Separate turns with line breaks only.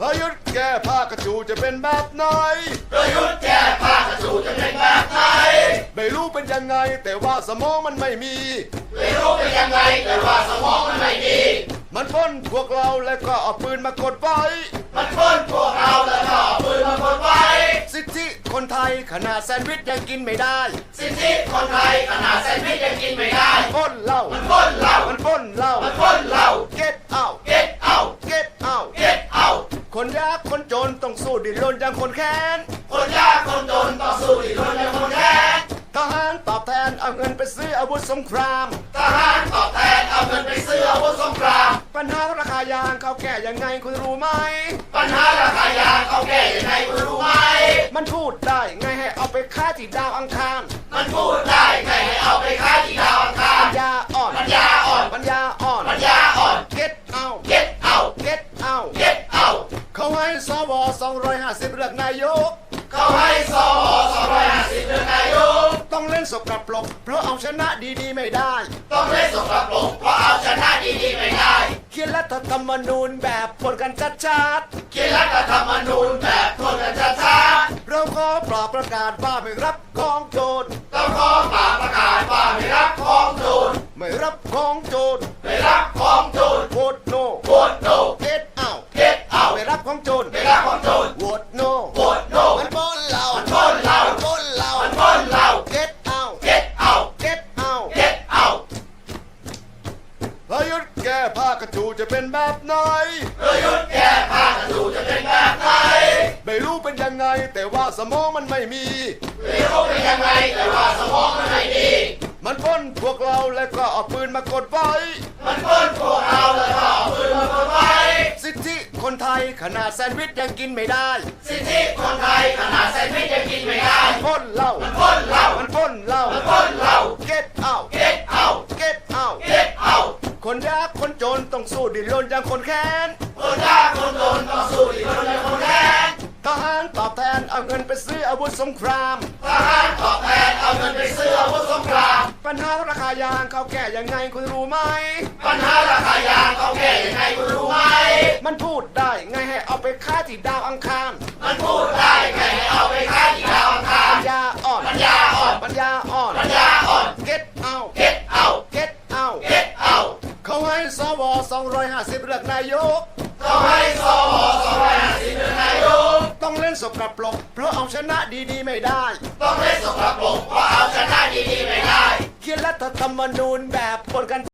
ประยุทธ์แก้ผ้ากระจูจะเป็นแบบไหน
ประยุทธ์แก้ผ้ากระจูจะเป็นแบบไหน
ไม่รู้เป็นยังไงแต่ว่าสมองมันไม่มี
ไม่รู้เป็นยังไงแต่ว่าสมองมันไม่ดี
มันปล้นพวกเราแล้วก็เอาปืนมากดไว้
มันปล้นพวกเราแล้วก็เอาปืนมากดไว้
สิทธิคนไทยขนาดแซนด์วิชยังกินไม่ได้
สิทธิคนไทยขนาดแซนด์วิชยังกินไม่ได้
ปล้น ดิ้นรนอย่างคนแค้น
คนยากคนจนต่อสู้ดิ้นรนอย่างคนแค้น
ทหารตอบแทนเอาเงินไปซื้ออาวุธสงคราม
ทหารตอบแทนเอาเงินไปซื้ออาวุธสงคราม
ปัญหาราคายางเขาแก้ยังไงคุณรู้ไหม
ปัญหาราคายางเขาแก้ยังไงคุณรู้ไหม
มันพูดได้ไงให้เอาไปค้าที่ดาวอังคาร
มันพูดได้ไงให้เอาไปขายที่ดาวอังคาร
ปัญญาอ่อน
ปัญญาอ่อน
ปัญญาอ่อน
ปัญญาอ่อน
get out
get out
get ให้สว250เลือกนายก
เขาให้สว250เลือกนายก
ต้องเล่นสกปรกเพราะเอาชนะดีๆไม่ได้
ต้องเล่นสกปรกเพราะเอาชนะดีๆไม่ได้
เขียนรัฐธรรมนูญแบบผลกันชัด
เขียนรัฐธรรมนูญแบบทนกันช้า
ๆเราขอปราบประกาศว่าไม่รับของโจร
ๆต้องขอป่าประกาศว่าไม่รับของโจร
ไม่รับของโจร ผ้ากระจูจะเป็นแบบไหน
ประยุทธ์แก้ผ้ากระจูจะเป็นแบบไหน
ไม่รู้เป็นยังไงแต่ว่าสมองมันไม่มี
ไม่รู้เป็นยังไงแต่ว่าสมองมันไม่ดี
มันปล้นพวกเราแล้วก็เอาปืนมากดไว้
มันปล้นพวกเราแล้วก็เอาปืนมากดไว้
สิทธิคนไทยขนาดแซนด์วิชยังกินไม่ได้
สิทธิคนไทยขนาดแซนด์วิชยังกินไม่ได้
ปล้นเหล้า
มันปล้นเรา
มันปล้นเหล้า
มันปล้นเราา
กคนจนต้องสู้ดิ้นรนอย่างคนแค้น
คนยากคนจนต่อสู้ดิ้นรนอย่างคนแค้น
ทหารตอบแทนเอาเงินไปซื้ออาวุธสงคราม
ทหารตอบแทนเอาเงินไปซื้ออาวุธสงคราม
ปัญหาราคายางเขาแก้ยังไงคุณรู้ไหม
ปัญหาราคายางเขาแก้ยังไงคุณรู้ไหม
มันพูดได้ไงให้เอาไปค้าที่ดาวอังคาร 250เลือกนายก
เขาให้สว250เลือกนายก
ต้องเล่นสกปรกเพราะเอาชนะดีๆไม่ได้
ต้องเล่นสกปรกเพราะเอาชนะดีๆไม่ได้
เขียนรัฐธรรมนูญแบบผลกัน